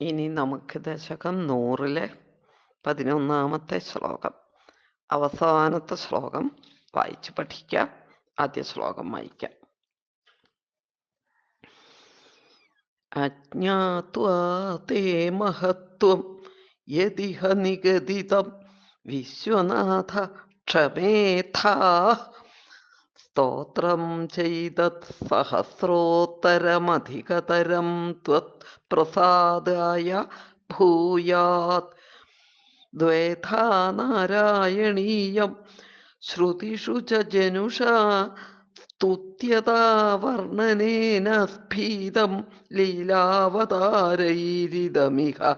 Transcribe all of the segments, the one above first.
ഇനി നമുക്ക് ദശകം നൂറിലെ പതിനൊന്നാമത്തെ ശ്ലോകം. അവസാനത്തെ ശ്ലോകം വായിച്ചു പഠിക്കാം. ആദ്യ ശ്ലോകം വായിക്കാം. അജ്ഞാത്വാ തേ മഹത്വം യതിഹ നിഗദിതം. വിശ്വനാഥ ക്ഷമേഥാ സ്തോത്രം ചെയ്തത് സഹസ്രോത്തരമധികതരം ത്വത് പ്രസാദായ ഭൂയാത്. ദ്വേധാ നാരായണീയം ശ്രുതിഷു ച ജനുഷാ സ്തുത്യതാ വർണനേന സ്ഫീതം ലീലാവതാരൈരിതമിഹ.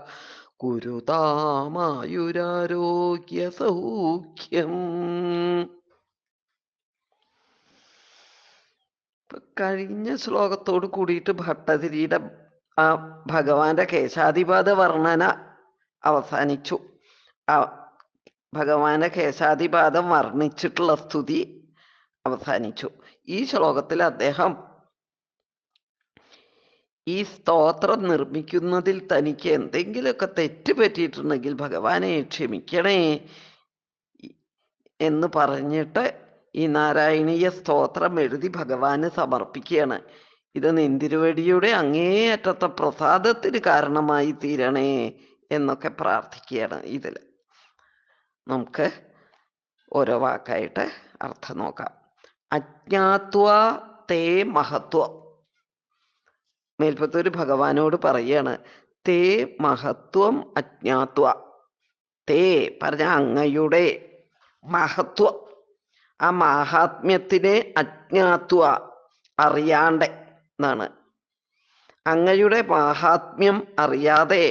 കുരുതാമായുരാരോഗ്യ കഴിഞ്ഞ ശ്ലോകത്തോട് കൂടിയിട്ട് ഭട്ടതിരിയുടെ ആ ഭഗവാന്റെ കേശാധിപാത വർണന അവസാനിച്ചു. ആ ഭഗവാന്റെ കേശാധിപാതം വർണിച്ചിട്ടുള്ള സ്തുതി അവസാനിച്ചു. ഈ ശ്ലോകത്തിൽ അദ്ദേഹം ഈ സ്തോത്രം നിർമ്മിക്കുന്നതിൽ തനിക്ക് എന്തെങ്കിലുമൊക്കെ തെറ്റ് പറ്റിയിട്ടുണ്ടെങ്കിൽ ഭഗവാനെ ക്ഷമിക്കണേ എന്ന് പറഞ്ഞിട്ട് ഈ നാരായണീയ സ്തോത്രം എഴുതി ഭഗവാന് സമർപ്പിക്കുകയാണ് ഇത് നിന്തിരുവടിയുടെ അങ്ങേയറ്റത്തെ പ്രസാദത്തിന് കാരണമായി തീരണേ എന്നൊക്കെ പ്രാർത്ഥിക്കുകയാണ് ഇതിൽ നമുക്ക് ഓരോ വാക്കായിട്ട് അർത്ഥം നോക്കാം. അജ്ഞാത്വ തേ മഹത്വം. മേൽപ്പത്തൂര് ഭഗവാനോട് പറയാണ് തേ മഹത്വം അജ്ഞാത്വ. തേ പറഞ്ഞ അങ്ങയുടെ മഹത്വം. ആ മാഹാത്മ്യത്തിനെ അജ്ഞാത്വ അറിയാണ്ട് എന്നാണ്. അങ്ങയുടെ മാഹാത്മ്യം അറിയാതെ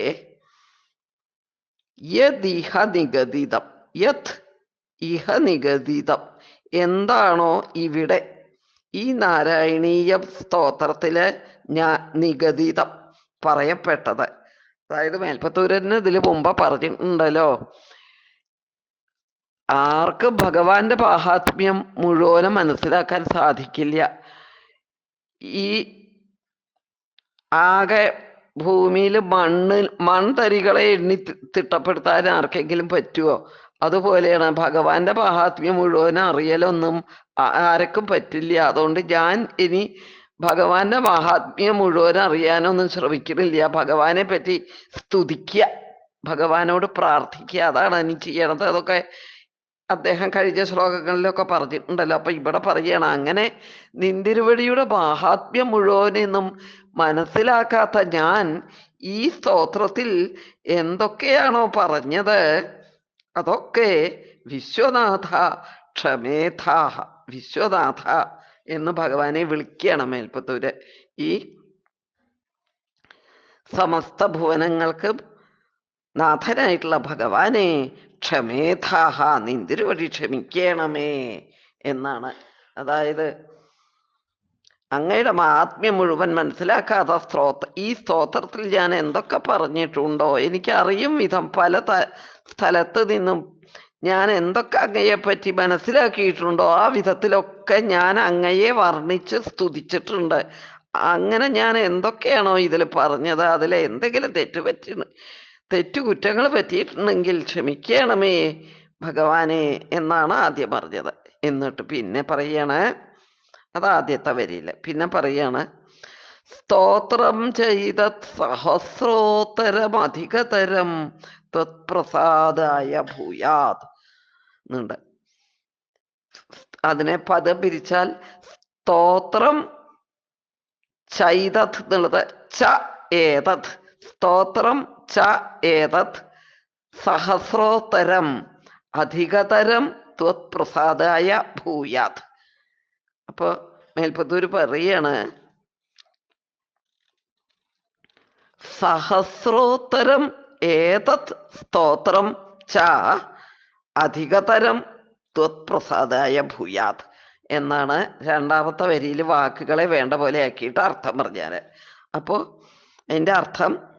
യദിഹ നിഗതിതം യത് ഇഹ നിഗതിതം എന്താണോ ഇവിടെ ഈ നാരായണീയ സ്തോത്രത്തിൽ ഞാൻ നിഗതിതം പറയപ്പെട്ടത്. അതായത് മേൽപ്പത്തൂരന് ഇതിൽ മുമ്പ് പറഞ്ഞിട്ടുണ്ടല്ലോ ആർക്കും ഭഗവാന്റെ മഹാത്മ്യം മുഴുവനും മനസ്സിലാക്കാൻ സാധിക്കില്ല. ഈ ആകെ ഭൂമിയിൽ മണ്ണ് മൺതരികളെ എണ്ണി തിട്ടപ്പെടുത്താൻ ആർക്കെങ്കിലും പറ്റുമോ അതുപോലെയാണ് ഭഗവാന്റെ മഹാത്മ്യം മുഴുവൻ അറിയലൊന്നും ആർക്കും പറ്റില്ല. അതുകൊണ്ട് ഞാൻ ഇനി ഭഗവാന്റെ മഹാത്മ്യം മുഴുവൻ അറിയാനൊന്നും ശ്രമിക്കുന്നില്ല. ഭഗവാനെ പറ്റി സ്തുതിക്കുക ഭഗവാനോട് പ്രാർത്ഥിക്കുക അതാണ് ഇനി ചെയ്യണത്. അതൊക്കെ അദ്ദേഹം കഴിഞ്ഞ ശ്ലോകങ്ങളിലൊക്കെ പറഞ്ഞിട്ടുണ്ടല്ലോ. അപ്പൊ ഇവിടെ പറയണം അങ്ങനെ നിന്തിരുവടിയുടെ മാഹാത്മ്യം മുഴുവനെന്നും മനസ്സിലാക്കാത്ത ഞാൻ ഈ സ്തോത്രത്തിൽ എന്തൊക്കെയാണോ പറഞ്ഞത്? അതൊക്കെ വിശ്വനാഥ ക്ഷമേധാഹ വിശ്വനാഥ എന്ന് ഭഗവാനെ വിളിക്കുകയാണ് മേൽപ്പത്തൂര്. ഈ സമസ്ത ഭുവനങ്ങൾക്ക് നാഥനായിട്ടുള്ള ഭഗവാനെ ക്ഷമേധാഹ നിന്തിരുവടി ക്ഷമിക്കണമേ എന്നാണ്. അതായത് അങ്ങയുടെ ആത്മ്യം മുഴുവൻ മനസ്സിലാക്കാത്ത സ്ത്രോത്ര ഈ സ്തോത്രത്തിൽ ഞാൻ എന്തൊക്കെ പറഞ്ഞിട്ടുണ്ടോ എനിക്കറിയും വിധം പല ത- സ്ഥലത്ത് നിന്നും ഞാൻ എന്തൊക്കെ അങ്ങയെ പറ്റി മനസ്സിലാക്കിയിട്ടുണ്ടോ ആ വിധത്തിലൊക്കെ ഞാൻ അങ്ങയെ വർണിച്ച് സ്തുതിച്ചിട്ടുണ്ട്. അങ്ങനെ ഞാൻ എന്തൊക്കെയാണോ ഇതിൽ പറഞ്ഞത് അതിലെ എന്തെങ്കിലും തെറ്റ് പറ്റി തെറ്റുകുറ്റങ്ങൾ പറ്റിയിട്ടുണ്ടെങ്കിൽ ക്ഷമിക്കണമേ ഭഗവാനെ എന്നാണ് ആദ്യം പറഞ്ഞത്. എന്നിട്ട് പിന്നെ പറയാണ് അത് ആദ്യത്തെ വരിയിൽ. പിന്നെ പറയാണ് സ്തോത്രം ചെയ്ത സഹസ്രോത്തരം അധികതരം ത്വത്പ്രസാദായ ഭൂയാത്. എന്നുണ്ട് അതിനെ പദം പിരിച്ചാൽ സ്തോത്രം ചൈതത് എന്നുള്ളത് ച ഏതത്? സ്തോത്രം ച ഏതത്? സഹസ്രോത്തരം അധികതരം ത്വപ്രസാദായ ഭൂയാത്. അപ്പൊ മേൽപ്പത്തൂര് പറയാണ് സഹസ്രോത്തരം ഏതത് സ്തോത്രം ച അധികതരം ത്വത്പ്രസാദായ ഭൂയാത് എന്നാണ് രണ്ടാമത്തെ വരിയിൽ വാക്കുകളെ വേണ്ട പോലെ ആക്കിയിട്ട് അർത്ഥം പറഞ്ഞാൽ. അപ്പോ അതിന്റെ അർത്ഥം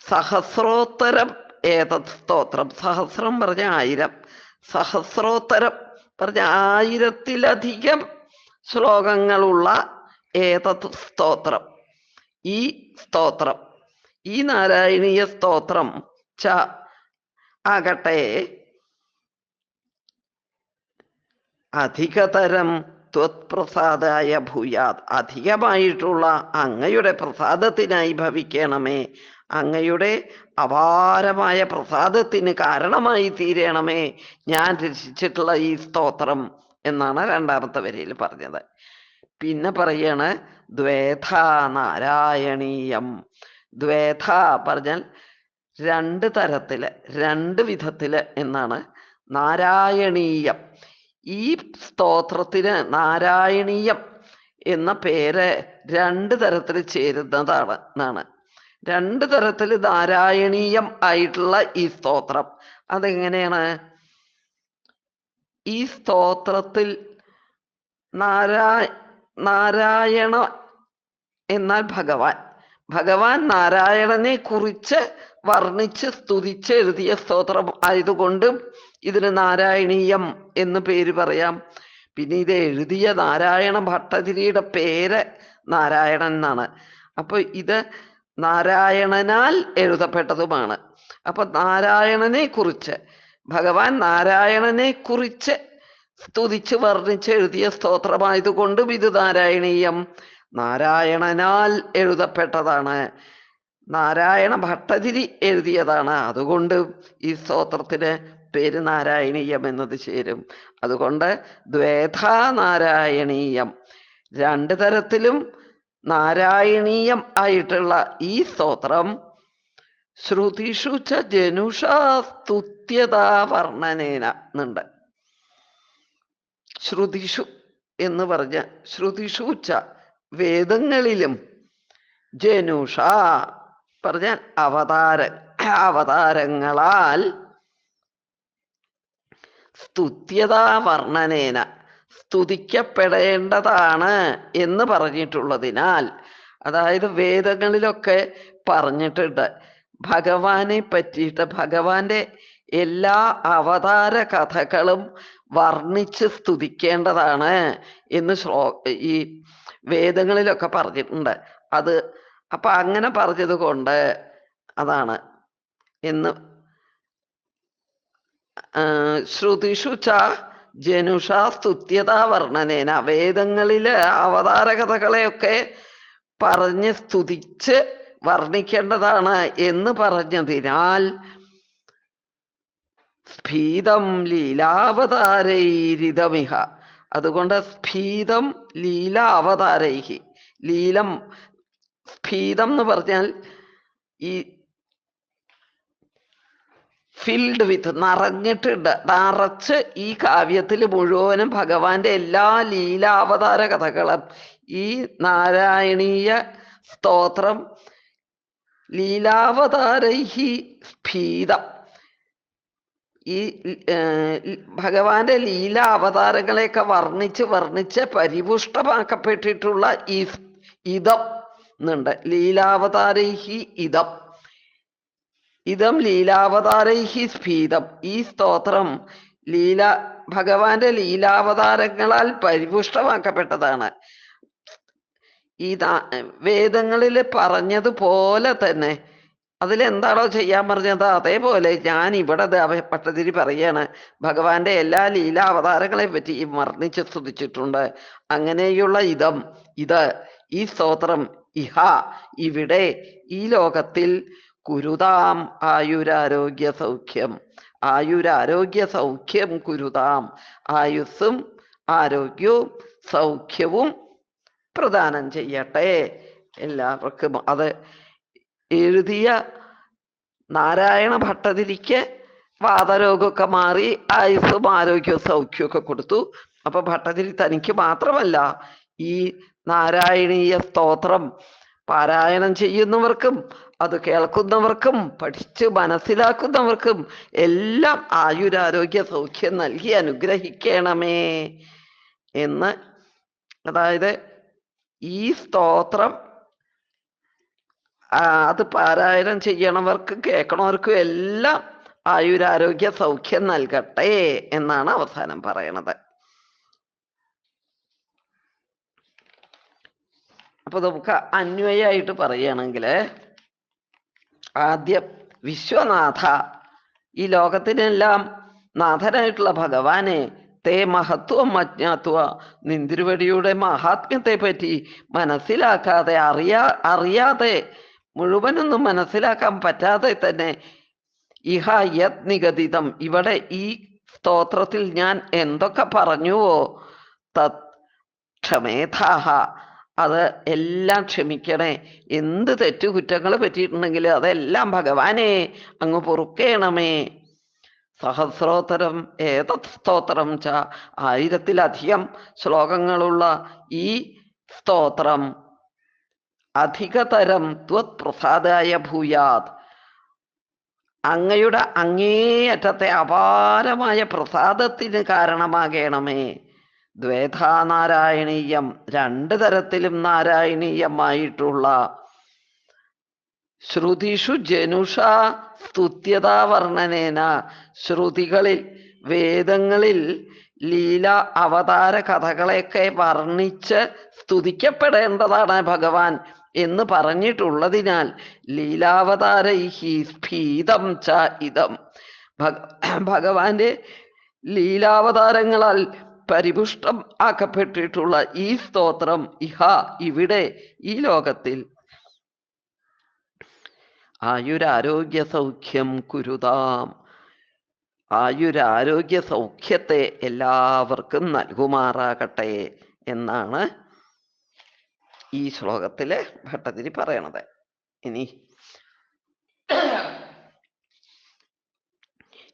സഹസ്രോത്തരം ഏതത് സ്തോത്രം? സഹസ്രം പറഞ്ഞ ആയിരം. സഹസ്രോത്തരം പറഞ്ഞ ആയിരത്തിലധികം ശ്ലോകങ്ങളുള്ള ഏതത് സ്തോത്രം? ഈ സ്തോത്രം ഈ നാരായണീയ സ്തോത്രം ച ആകട്ടെ. അധികതരം ത്വത്പ്രസാദായ ഭൂയാത്. അധികമായിട്ടുള്ള അങ്ങയുടെ പ്രസാദത്തിനായി ഭവിക്കണമേ അങ്ങയുടെ അപാരമായ പ്രസാദത്തിന് കാരണമായി തീരണമേ. ഞാൻ രചിച്ചിട്ടുള്ള ഈ സ്തോത്രം എന്നാണ് രണ്ടാമത്തെ വരിയിൽ പറഞ്ഞത്. പിന്നെ പറയാണ് ദ്വേധ നാരായണീയം. ദ്വേധ പറഞ്ഞാൽ രണ്ട് തരത്തിൽ രണ്ട് വിധത്തിൽ എന്നാണ് നാരായണീയം. ഈ സ്തോത്രത്തിന് നാരായണീയം എന്ന പേര് രണ്ട് തരത്തിൽ ചേരുന്നതാണ് എന്നാണ്. രണ്ട് തരത്തിൽ നാരായണീയം ആയിട്ടുള്ള ഈ സ്തോത്രം. അതെങ്ങനെയാണ്? ഈ സ്തോത്രത്തിൽ നാരാ നാരായണ എന്നാൽ ഭഗവാൻ. ഭഗവാൻ നാരായണനെ കുറിച്ച് വർണിച്ച് സ്തുതിച്ച് എഴുതിയ സ്തോത്രം ആയതുകൊണ്ടും ഇതിന് നാരായണീയം എന്ന് പേര് പറയാം. പിന്നെ ഇത് എഴുതിയ നാരായണ ഭട്ടതിരിയുടെ പേര് നാരായണൻ എന്നാണ്. അപ്പൊ ഇത് നാരായണനാൽ എഴുതപ്പെട്ടതുമാണ്. അപ്പൊ നാരായണനെ കുറിച്ച് ഭഗവാൻ നാരായണനെ കുറിച്ച് സ്തുതിച്ച് വർണിച്ച് എഴുതിയ സ്തോത്രമായതുകൊണ്ട് ഇത് നാരായണീയം. നാരായണനാൽ എഴുതപ്പെട്ടതാണ്. നാരായണ ഭട്ടതിരി എഴുതിയതാണ്. അതുകൊണ്ട് ഈ സ്തോത്രത്തിന് പേര് നാരായണീയം എന്നത് ചേരും. അതുകൊണ്ട് ദ്വേധാ നാരായണീയം രണ്ട് തരത്തിലും നാരായണീയം ആയിട്ടുള്ള ഈ സ്തോത്രം ശ്രുതിഷു ച ശ്രുതിഷു എന്ന് പറഞ്ഞ ശ്രുതിഷു ച വേദങ്ങളിലും ജനുഷ പറഞ്ഞ അവതാര അവതാരങ്ങളാൽ സ്തുത്യതാ വർണനേന സ്തുതിക്കപ്പെടേണ്ടതാണ് എന്ന് പറഞ്ഞിട്ടുള്ളതിനാൽ അതായത് വേദങ്ങളിലൊക്കെ പറഞ്ഞിട്ടുണ്ട് ഭഗവാനെ പറ്റിയിട്ട് ഭഗവാന്റെ എല്ലാ അവതാര കഥകളും വർണിച്ച് സ്തുതിക്കേണ്ടതാണ് എന്ന് ശ്ലോ ഈ വേദങ്ങളിലൊക്കെ പറഞ്ഞിട്ടുണ്ട്. അത് അപ്പൊ അങ്ങനെ പറഞ്ഞത് കൊണ്ട് അതാണ് എന്ന് ശ്രുതിഷു ച ജനുഷാ സ്തുത്യതാ വർണനേന വേദങ്ങളിലെ അവതാര കഥകളെയൊക്കെ പറഞ്ഞ് സ്തുതിച്ച് വർണിക്കേണ്ടതാണ് എന്ന് പറഞ്ഞതിനാൽ സ്ഫീതം ലീലാവതാരൈരിതമിഹ. അതുകൊണ്ട് സ്ഫീതം ലീല അവതാരൈഹി ലീലം സ്ഫീതം എന്ന് പറഞ്ഞാൽ ഈ ഫിൽഡ് വിത്ത് നിറഞ്ഞിട്ടുണ്ട്. നിറച്ച് ഈ കാവ്യത്തിൽ മുഴുവനും ഭഗവാന്റെ എല്ലാ ലീലാവതാര കഥകളും. ഈ നാരായണീയ സ്തോത്രം ലീലാവതാരൈഹി സ്ഫീതം. ഈ ഭഗവാന്റെ ലീല അവതാരങ്ങളെയൊക്കെ വർണിച്ച് വർണിച്ച് പരിപുഷ്ടമാക്കപ്പെട്ടിട്ടുള്ള ഈ ഇതം എന്നുണ്ട്. ലീലാവതാരൈഹി ഇതം. ഇതം ലീലാവതാരൈഹി സ്ഫീതം. ഈ സ്തോത്രം ലീല ഭഗവാന്റെ ലീലാവതാരങ്ങളാൽ പരിപുഷ്ടമാക്കപ്പെട്ടതാണ്. ഈ വേദങ്ങളിൽ പറഞ്ഞതുപോലെ തന്നെ അതിലെന്താണോ ചെയ്യാൻ പറഞ്ഞത്? അതേപോലെ ഞാൻ ഇവിടെ പട്ടതിരി പറയാണ് ഭഗവാന്റെ എല്ലാ ലീലാവതാരങ്ങളെ പറ്റി വർണിച്ച് സ്തുതിച്ചിട്ടുണ്ട്. അങ്ങനെയുള്ള ഇതം ഇത് ഈ സ്തോത്രം ഇഹ ഇവിടെ ഈ ലോകത്തിൽ കുരുതാം ആയുരാരോഗ്യ സൗഖ്യം. ആയുരാരോഗ്യ സൗഖ്യം കുരുതാം. ആയുസ്സും ആരോഗ്യവും സൗഖ്യവും പ്രദാനം ചെയ്യട്ടെ. എല്ലാവർക്കും അത് എഴുതിയ നാരായണ ഭട്ടതിരിക്ക് വാതരോഗമൊക്കെ മാറി ആയുസ്സും ആരോഗ്യവും സൗഖ്യമൊക്കെ കൊടുത്തു. അപ്പൊ ഭട്ടതിരി തനിക്ക് മാത്രമല്ല ഈ നാരായണീയ സ്തോത്രം പാരായണം ചെയ്യുന്നവർക്കും അത് കേൾക്കുന്നവർക്കും പഠിച്ച് മനസ്സിലാക്കുന്നവർക്കും എല്ലാം ആയുരാരോഗ്യ സൗഖ്യം നൽകി അനുഗ്രഹിക്കണമേ എന്ന്. അതായത് ഈ സ്തോത്രം അത് പാരായണം ചെയ്യണവർക്കും കേൾക്കണവർക്കും എല്ലാം ആയുരാരോഗ്യ സൗഖ്യം നൽകട്ടെ എന്നാണ് അവസാനം പറയണത്. അപ്പൊ നമുക്ക് അന്വയായിട്ട് പറയുകയാണെങ്കിൽ ആദ്യം വിശ്വനാഥ. ഈ ലോകത്തിനെല്ലാം നാഥനായിട്ടുള്ള ഭഗവാനെ തേ മഹത്വം അജ്ഞാത്വ. നിന്തിരുവടിയുടെ മഹാത്മ്യത്തെ പറ്റി മനസ്സിലാക്കാതെ അറിയാ അറിയാതെ മുഴുവനൊന്നും മനസ്സിലാക്കാൻ പറ്റാതെ തന്നെ ഇഹ യത് നിഗതിതം ഇവിടെ ഈ സ്തോത്രത്തിൽ ഞാൻ എന്തൊക്കെ പറഞ്ഞുവോ? തത് ക്ഷമേധാഹ. അത് എല്ലാം ക്ഷമിക്കണേ. എന്ത് തെറ്റു കുറ്റങ്ങൾ പറ്റിയിട്ടുണ്ടെങ്കിൽ അതെല്ലാം ഭഗവാനെ അങ്ങ് പൊറുക്കേണമേ. സഹസ്രോത്തരം ഏതത് സ്തോത്രം ച. ആയിരത്തിലധികം ശ്ലോകങ്ങളുള്ള ഈ സ്തോത്രം അധികതരം ത്വത് പ്രസാദായ ഭൂയാത്. അങ്ങയുടെ അങ്ങേയറ്റത്തെ അപാരമായ പ്രസാദത്തിന് കാരണമാകണമേ. ദ്വേധാനാരായണീയം രണ്ട് തരത്തിലും നാരായണീയമായിട്ടുള്ള ശ്രുതിഷു ജനുഷ സ്തുത്യതാ വർണനേന ശ്രുതികളിൽ വേദങ്ങളിൽ ലീല അവതാര കഥകളെയൊക്കെ വർണിച്ച് സ്തുതിക്കപ്പെടേണ്ടതാണ് ഭഗവാൻ എന്ന് പറഞ്ഞിട്ടുള്ളതിനാൽ ലീലാവതാരൈഹി സ്ഫീതം ച ഇതം. ഭഗവാന്റെ ലീലാവതാരങ്ങളാൽ പരിപുഷ്ടം ആക്കപ്പെട്ടിട്ടുള്ള ഈ സ്തോത്രം ഇഹ ഇവിടെ ഈ ലോകത്തിൽ. ആയുരാരോഗ്യ സൗഖ്യം കുരുതാം. ആയുരാരോഗ്യ സൗഖ്യത്തെ എല്ലാവർക്കും നൽകുമാറാകട്ടെ എന്നാണ് ഈ ശ്ലോകത്തിൽ ഭട്ടതിരി പറയണത്. ഇനി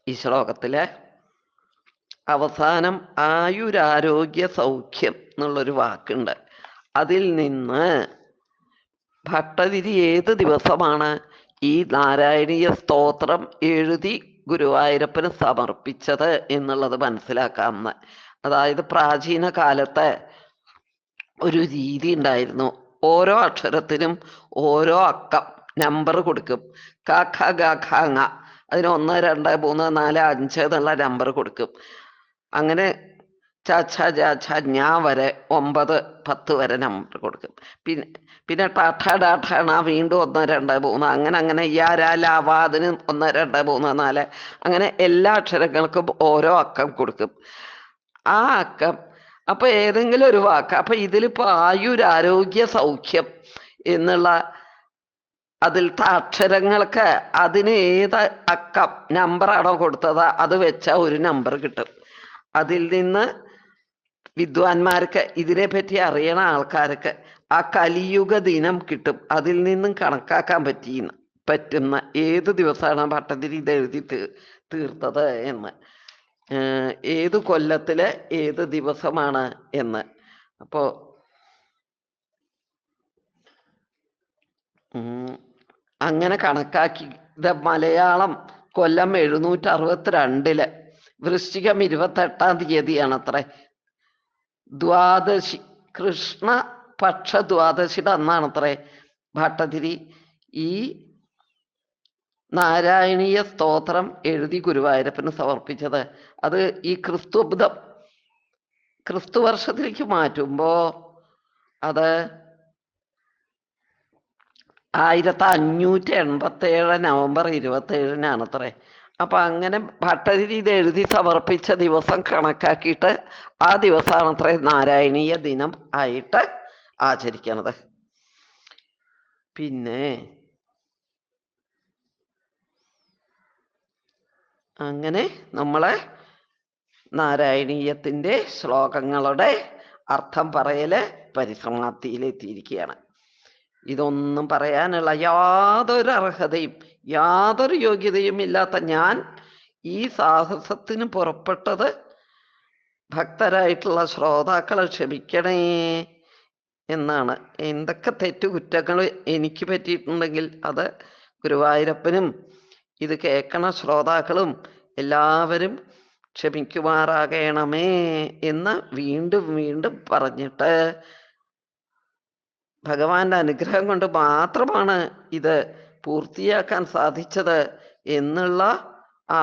ഈ ശ്ലോകത്തിൽ അവസാനം ആയുരാരോഗ്യ സൗഖ്യം എന്നുള്ളൊരു വാക്കുണ്ട്. അതിൽ നിന്ന് ഭട്ടതിരി ഏത് ദിവസമാണ് ഈ നാരായണീയ സ്തോത്രം എഴുതി ഗുരുവായൂരപ്പന് സമർപ്പിച്ചത് എന്നുള്ളത് മനസ്സിലാക്കാമെന്ന് അതായത് പ്രാചീന കാലത്തെ ഒരു രീതി ഉണ്ടായിരുന്നു. ഓരോ അക്ഷരത്തിനും ഓരോ അക്കം നമ്പർ കൊടുക്കും. ക ഖ ഗ ഖ ങ. അതിന് ഒന്ന് രണ്ട് മൂന്ന് നാല് അഞ്ച് എന്നുള്ള നമ്പർ കൊടുക്കും. അങ്ങനെ ച ഛ ജ ഛ ഞാ വരെ ഒമ്പത് പത്ത് വരെ നമ്പർ കൊടുക്കും. പിന്നെ പിന്നെ ടാഠ ഠ ഡ ഠ ണ വീണ്ടും ഒന്ന് രണ്ട് മൂന്ന് അങ്ങനെ അങ്ങനെ യാരാ ര ല വ അതിന് ഒന്ന് രണ്ട് മൂന്ന് നാല് അങ്ങനെ എല്ലാ അക്ഷരങ്ങൾക്കും ഓരോ അക്കം കൊടുക്കും. ആ അക്കം അപ്പൊ ഏതെങ്കിലും ഒരു വാക്ക് അപ്പൊ ഇതിലിപ്പോ ആയുരാരോഗ്യ സൗഖ്യം എന്നുള്ള അതിലത്തെ അക്ഷരങ്ങൾക്ക് അതിന് ഏത് അക്കം നമ്പറാണോ കൊടുത്തത് അത് വെച്ചാൽ ഒരു നമ്പർ കിട്ടും. അതിൽ നിന്ന് വിദ്വാൻമാർക്ക് ഇതിനെപ്പറ്റി അറിയണ ആൾക്കാർക്ക് ആ കലിയുഗ ദിനം കിട്ടും. അതിൽ നിന്നും കണക്കാക്കാൻ പറ്റിയെന്ന് പറ്റുന്ന ഏത് ദിവസമാണ് ഭട്ടതിരി ഇത് എഴുതി തീർത്തത് എന്ന്. ഏത് കൊല്ലത്തിലെ ഏത് ദിവസമാണ് എന്ന്. അപ്പോ അങ്ങനെ കണക്കാക്കി. മലയാളം കൊല്ലം എഴുന്നൂറ്റി അറുപത്തിരണ്ടിൽ വൃശ്ചികം ഇരുപത്തെട്ടാം തീയതിയാണ് അത്രേ ദ്വാദശി കൃഷ്ണ പക്ഷ ദ്വാദശിയുടെ അന്നാണത്രേ. ഭട്ടതിരി ഈ നാരായണീയ സ്തോത്രം എഴുതി ഗുരുവായൂരപ്പന് സമർപ്പിച്ചത്. അത് ഈ ക്രിസ്തുബ്ദം ക്രിസ്തു വർഷത്തിലേക്ക് മാറ്റുമ്പോ അത് ആയിരത്തി അഞ്ഞൂറ്റി എൺപത്തി ഏഴ് നവംബർ ഇരുപത്തി ഏഴിനാണ് അത്രേ അപ്പൊ അങ്ങനെ ഭട്ടതിരി ഇത് എഴുതി സമർപ്പിച്ച ദിവസം കണക്കാക്കിയിട്ട് ആ ദിവസമാണ് അത്ര നാരായണീയ ദിനം ആയിട്ട് ആചരിക്കണത്. പിന്നെ അങ്ങനെ നമ്മളെ നാരായണീയത്തിന്റെ ശ്ലോകങ്ങളുടെ അർത്ഥം പറയൽ പരിസമാപ്തിയിലെത്തിയിരിക്കുകയാണ്. ഇതൊന്നും പറയാനുള്ള യാതൊരു അർഹതയും യാതൊരു യോഗ്യതയും ഇല്ലാത്ത ഞാൻ ഈ സാഹസത്തിന് പുറപ്പെട്ടത് ഭക്തരായിട്ടുള്ള ശ്രോതാക്കളെ ക്ഷമിക്കണേ എന്നാണ്. എന്തൊക്കെ തെറ്റുകുറ്റങ്ങൾ എനിക്ക് പറ്റിയിട്ടുണ്ടെങ്കിൽ അത് ഗുരുവായൂരപ്പനും ഇത് കേൾക്കണ ശ്രോതാക്കളും എല്ലാവരും ക്ഷമിക്കുമാറാകണമേ എന്ന് വീണ്ടും വീണ്ടും പറഞ്ഞിട്ട് ഭഗവാന്റെ അനുഗ്രഹം കൊണ്ട് മാത്രമാണ് ഇത് പൂർത്തിയാക്കാൻ സാധിച്ചത് എന്നുള്ള ആ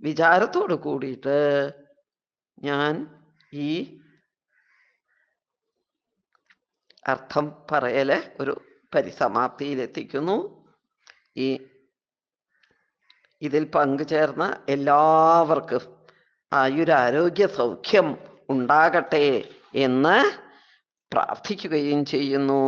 വിചാരത്തോട് കൂടിയിട്ട് ഞാൻ ഈ അർത്ഥം പറയൽ ഒരു പരിസമാപ്തിയിലെത്തിക്കുന്നു. ഈ ഇതിൽ പങ്കുചേർന്ന എല്ലാവർക്കും ആയുരാരോഗ്യ സൗഖ്യം ഉണ്ടാകട്ടെ എന്ന് പ്രാർത്ഥിക്കുകയും ചെയ്യുന്നു.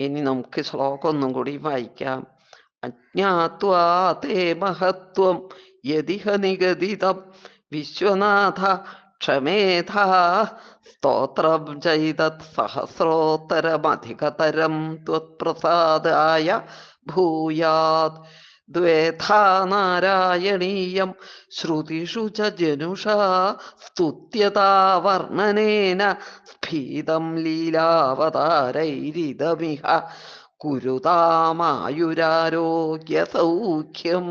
ഇനി നമുക്ക് ശ്ലോകം ഒന്നും കൂടി വായിക്കാം. അജ്ഞാത്വാ തേ മഹത്വം യതിഹ നിഗദിതം. വിശ്വനാഥ ക്ഷമേധ. സ്തോത്രം ചെയ്തത് സഹസ്രോത്തരമധികതരം ത്വത്പ്രസാദായ ഭൂയാത് ദ്വേധാ നാരായണീയം. ശ്രുതിഷു ച ജനുഷാ. സ്തുത്യതാ വർണനേന. സ്ഫീതം ലീലാവതാരൈരിതമിഹ. കുരുതാമായുരാരോഗ്യ സൗഖ്യം